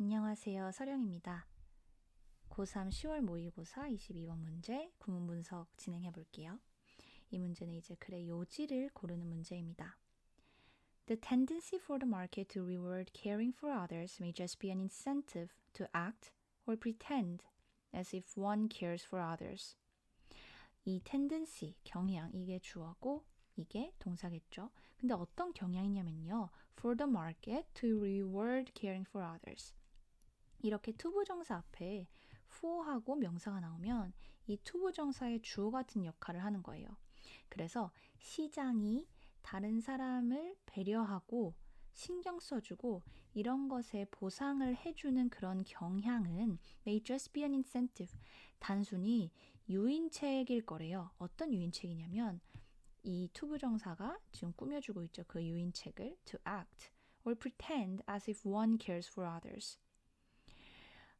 안녕하세요. 서령입니다. 고3 10월 모의고사 22번 문제 구문 분석 진행해 볼게요. 이 문제는 이제 글의 요지를 고르는 문제입니다. The tendency for the market to reward caring for others may just be an incentive to act or pretend as if one cares for others. 이 tendency, 경향, 이게 주어고 이게 동사겠죠. 근데 어떤 경향이냐면요. For the market to reward caring for others. 이렇게 투부정사 앞에 for하고 명사가 나오면 이 투부정사의 주어 같은 역할을 하는 거예요. 그래서 시장이 다른 사람을 배려하고 신경 써주고 이런 것에 보상을 해주는 그런 경향은 may just be an incentive. 단순히 유인책일 거래요. 어떤 유인책이냐면 이 투부정사가 지금 꾸며주고 있죠. 그 유인책을 to act or pretend as if one cares for others.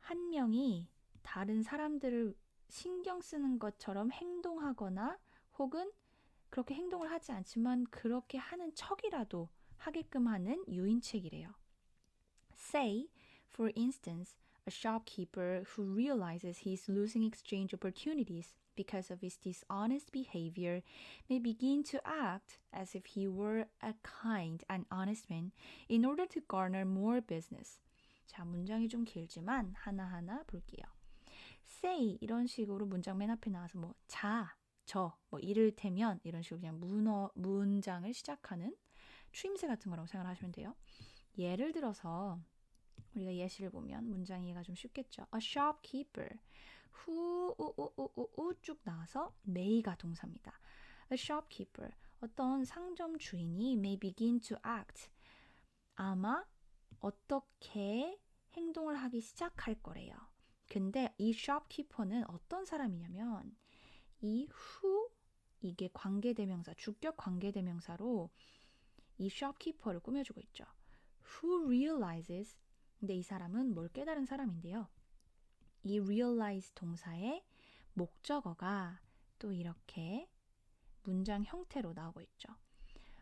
한 명이 다른 사람들을 신경 쓰는 것처럼 행동하거나 혹은 그렇게 행동을 하지 않지만 그렇게 하는 척이라도 하게끔 하는 유인책이래요. Say, for instance, a shopkeeper who realizes he's losing exchange opportunities because of his dishonest behavior may begin to act as if he were a kind and honest man in order to garner more business. 자, 문장이 좀 길지만 하나하나 볼게요. say 이런 식으로 문장 맨 앞에 나와서 뭐 자, 저, 뭐 이를테면 이런 식으로 그냥 문어, 문장을 시작하는 추임새 같은 거라고 생각하시면 돼요. 예를 들어서 우리가 예시를 보면 문장 이해가 좀 쉽겠죠. A shopkeeper 후, 우, 우, 우, 우, 우 쭉 나와서 may가 동사입니다. A shopkeeper 어떤 상점 주인이 may begin to act 아마 어떻게 행동을 하기 시작할 거래요. 근데 이 shopkeeper는 어떤 사람이냐면 이후 이게 관계대명사, 주격 관계대명사로 이 shopkeeper를 꾸며주고 있죠. Who realizes 근데 이 사람은 뭘 깨달은 사람인데요. 이 realize 동사의 목적어가 또 이렇게 문장 형태로 나오고 있죠.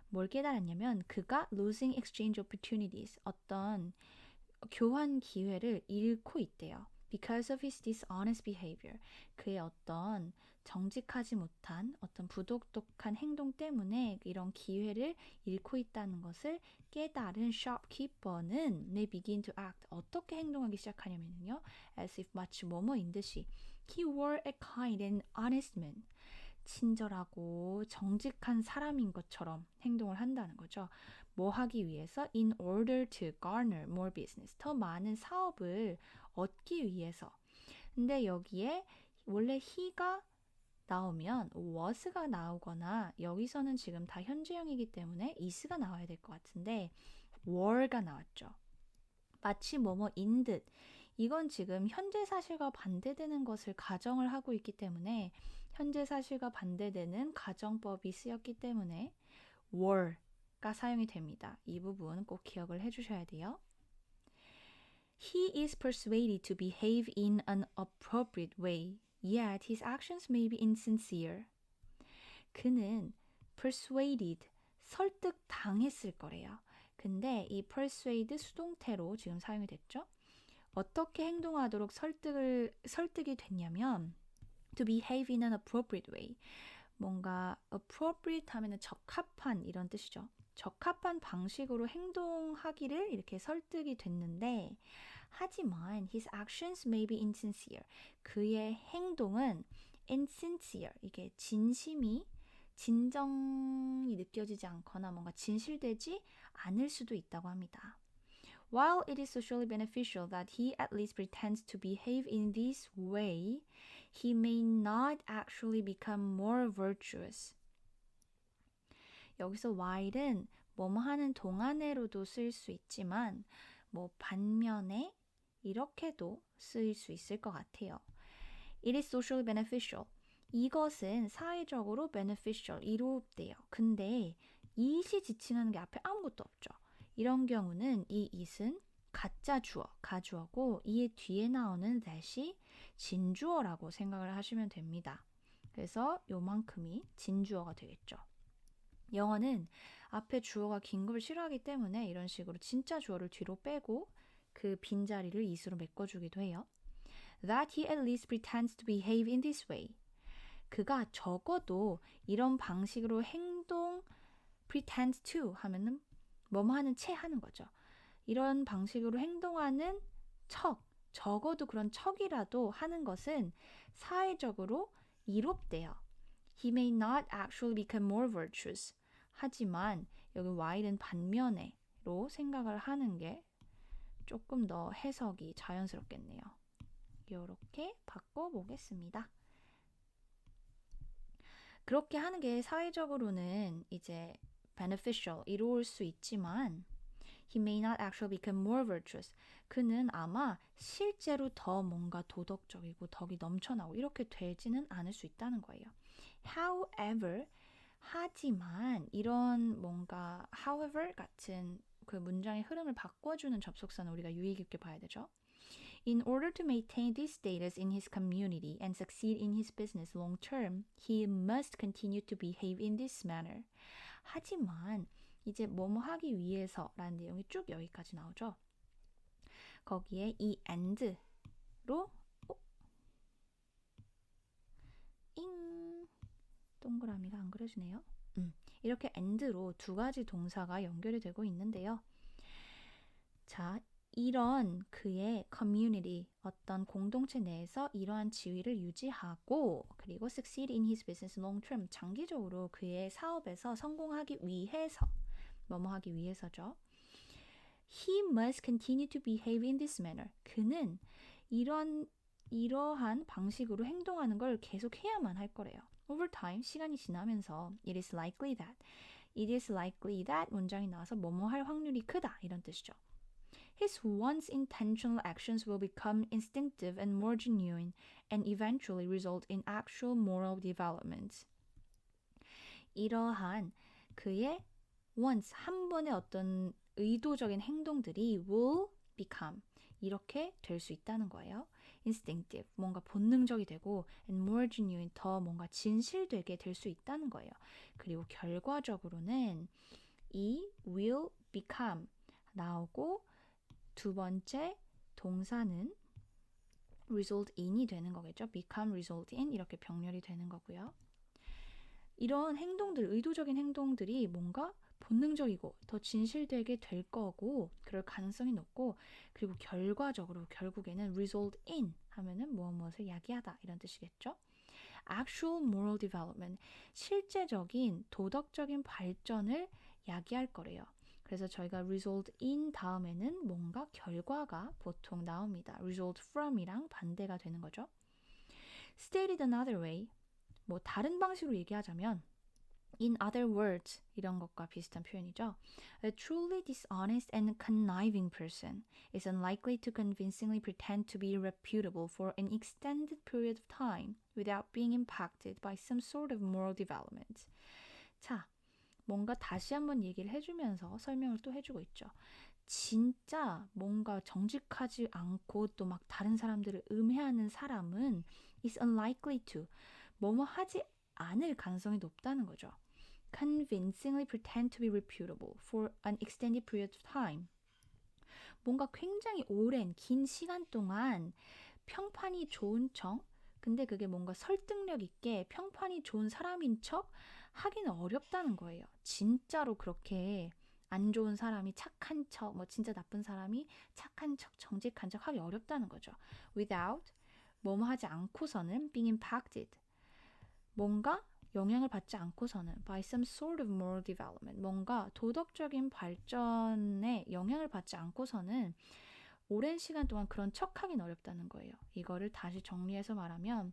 뭘 깨달았냐면 그가 losing exchange opportunities 어떤 교환 기회를 잃고 있대요. Because of his dishonest behavior. 그의 어떤 정직하지 못한 어떤 부독독한 행동 때문에 이런 기회를 잃고 있다는 것을 깨달은 shopkeeper는 may begin to act. 어떻게 행동하기 시작하냐면요. As if 마치 뭐뭐인 듯이 he were a kind and honest man. 친절하고 정직한 사람인 것처럼 행동을 한다는 거죠. 뭐 하기 위해서? In order to garner more business. 더 많은 사업을 얻기 위해서. 근데 여기에 원래 he가 나오면 was가 나오거나 여기서는 지금 다 현재형이기 때문에 is가 나와야 될 것 같은데 were가 나왔죠. 마치 뭐뭐인 듯. 이건 지금 현재 사실과 반대되는 것을 가정을 하고 있기 때문에 현재 사실과 반대되는 가정법이 쓰였기 때문에 were가 사용이 됩니다. 이 부분 꼭 기억을 해주셔야 돼요. He is persuaded to behave in an appropriate way, yet his actions may be insincere. 그는 persuaded, 설득 당했을 거래요. 근데 이 persuade 수동태로 지금 사용이 됐죠. 어떻게 행동하도록 설득을 설득이 됐냐면 to behave in an appropriate way. 뭔가 appropriate 하면은 적합한 이런 뜻이죠. 적합한 방식으로 행동하기를 이렇게 설득이 됐는데 하지만 his actions may be insincere. 그의 행동은 insincere 이게 진심이 진정이 느껴지지 않거나 뭔가 진실되지 않을 수도 있다고 합니다. While it is socially beneficial that he at least pretends to behave in this way, he may not actually become more virtuous. 여기서 while은 뭐뭐 하는 동안에로도 쓰일 수 있지만 뭐 반면에 이렇게도 쓰일 수 있을 것 같아요. It is socially beneficial. 이것은 사회적으로 beneficial, 이롭대요. 근데 it이 지칭하는 게 앞에 아무것도 없죠. 이런 경우는 이 it은 가짜 주어, 가주어고 이의 뒤에 나오는 that이 진주어라고 생각을 하시면 됩니다. 그래서 요만큼이 진주어가 되겠죠. 영어는 앞에 주어가 긴 걸 싫어하기 때문에 이런 식으로 진짜 주어를 뒤로 빼고 그 빈자리를 이수로 메꿔주기도 해요. That he at least pretends to behave in this way. 그가 적어도 이런 방식으로 행동 pretend to 하면은 뭐뭐 하는 채 하는 거죠. 이런 방식으로 행동하는 척, 적어도 그런 척이라도 하는 것은 사회적으로 이롭대요. He may not actually become more virtuous. 하지만 여기 while은 반면에로 생각을 하는 게 조금 더 해석이 자연스럽겠네요. 이렇게 바꿔보겠습니다. 그렇게 하는 게 사회적으로는 이제 beneficial, 이로울 수 있지만 he may not actually become more virtuous. 그는 아마 실제로 더 뭔가 도덕적이고 덕이 넘쳐나고 이렇게 되지는 않을 수 있다는 거예요. However, 하지만 이런 뭔가 however 같은 그 문장의 흐름을 바꿔주는 접속사는 우리가 유의 깊게 봐야 되죠. In order to maintain this status in his community and succeed in his business long term, he must continue to behave in this manner. 하지만 이제 뭐뭐 하기 위해서라는 내용이 쭉 여기까지 나오죠. 거기에 이 and로 어? 잉 동그라미가 안 그려지네요. 음, 이렇게 and로 두 가지 동사가 연결이 되고 있는데요. 자, 이런 그의 커뮤니티 어떤 공동체 내에서 이러한 지위를 유지하고 그리고 succeed in his business long term 장기적으로 그의 사업에서 성공하기 위해서 하기 위해서죠. He must continue to behave in this manner. 그는 이런 이러한 방식으로 행동하는 걸 계속 해야만 할 거래요. Over time 시간이 지나면서 it is likely that it is likely that 문장이 나와서 뭐뭐 할 확률이 크다 이런 뜻이죠. His once intentional actions will become instinctive and more genuine and eventually result in actual moral development. 이러한 그의 once 한 번의 어떤 의도적인 행동들이 will become 이렇게 될 수 있다는 거예요. instinctive 뭔가 본능적이 되고 and more genuine 더 뭔가 진실되게 될 수 있다는 거예요. 그리고 결과적으로는 이 will become 나오고 두 번째 동사는 result in이 되는 거겠죠. become result in 이렇게 병렬이 되는 거고요. 이런 행동들, 의도적인 행동들이 뭔가 본능적이고 더 진실되게 될 거고 그럴 가능성이 높고 그리고 결과적으로 결국에는 result in 하면은 무엇 무엇을 야기하다 이런 뜻이겠죠. actual moral development 실제적인 도덕적인 발전을 야기할 거래요. 그래서 저희가 result in 다음에는 뭔가 결과가 보통 나옵니다. result from이랑 반대가 되는 거죠. stated another way 뭐 다른 방식으로 얘기하자면 in other words 이런 것과 비슷한 표현이죠. A truly dishonest and conniving person is unlikely to convincingly pretend to be reputable for an extended period of time without being impacted by some sort of moral development. 자, 뭔가 다시 한번 얘기를 해주면서 설명을 또 해주고 있죠. 진짜 뭔가 정직하지 않고 또 막 다른 사람들을 음해하는 사람은 is unlikely to 뭐뭐 하지 않을 가능성이 높다는 거죠. Convincingly pretend to be reputable for an extended period of time. 뭔가 굉장히 오랜 긴 시간 동안 평판이 좋은 척 근데 그게 뭔가 설득력 있게 평판이 좋은 사람인 척 하기는 어렵다는 거예요. 진짜로 그렇게 안 좋은 사람이 착한 척, 뭐 진짜 나쁜 사람이 착한 척, 정직한 척 하기 어렵다는 거죠. Without 뭐뭐 하지 않고서는 being impacted 뭔가 영향을 받지 않고서는 by some sort of moral development 뭔가 도덕적인 발전에 영향을 받지 않고서는 오랜 시간 동안 그런 척하긴 어렵다는 거예요. 이거를 다시 정리해서 말하면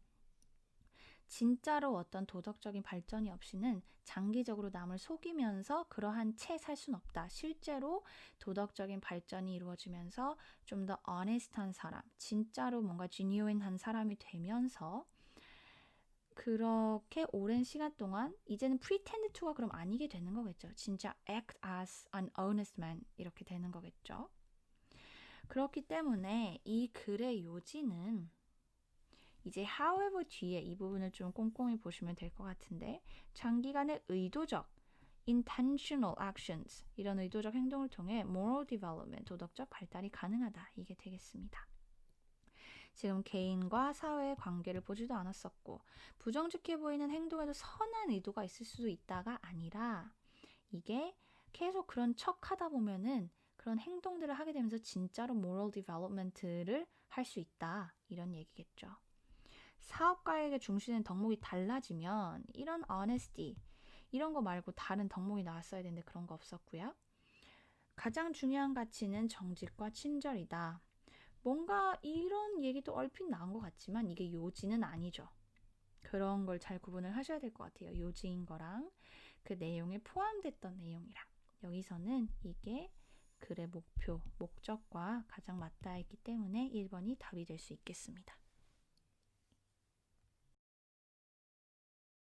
진짜로 어떤 도덕적인 발전이 없이는 장기적으로 남을 속이면서 그러한 채살 수는 없다. 실제로 도덕적인 발전이 이루어지면서 좀 더 honest한 사람, 진짜로 뭔가 genuine한 사람이 되면서 그렇게 오랜 시간 동안 이제는 pretend to가 그럼 아니게 되는 거겠죠. 진짜 act as an honest man 이렇게 되는 거겠죠. 그렇기 때문에 이 글의 요지는 이제 however 뒤에 이 부분을 좀 꼼꼼히 보시면 될 것 같은데 장기간의 의도적 intentional actions 이런 의도적 행동을 통해 moral development 도덕적 발달이 가능하다 이게 되겠습니다. 지금 개인과 사회의 관계를 보지도 않았었고 부정직해 보이는 행동에도 선한 의도가 있을 수도 있다가 아니라 이게 계속 그런 척 하다 보면은 그런 행동들을 하게 되면서 진짜로 moral development를 할 수 있다 이런 얘기겠죠. 사업가에게 중시되는 덕목이 달라지면 이런 honesty 이런 거 말고 다른 덕목이 나왔어야 되는데 그런 거 없었고요. 가장 중요한 가치는 정직과 친절이다. 뭔가 이런 얘기도 얼핏 나온 것 같지만 이게 요지는 아니죠. 그런 걸 잘 구분을 하셔야 될 것 같아요. 요지인 거랑 그 내용에 포함됐던 내용이랑. 여기서는 이게 글의 목표, 목적과 가장 맞닿아 있기 때문에 1번이 답이 될 수 있겠습니다.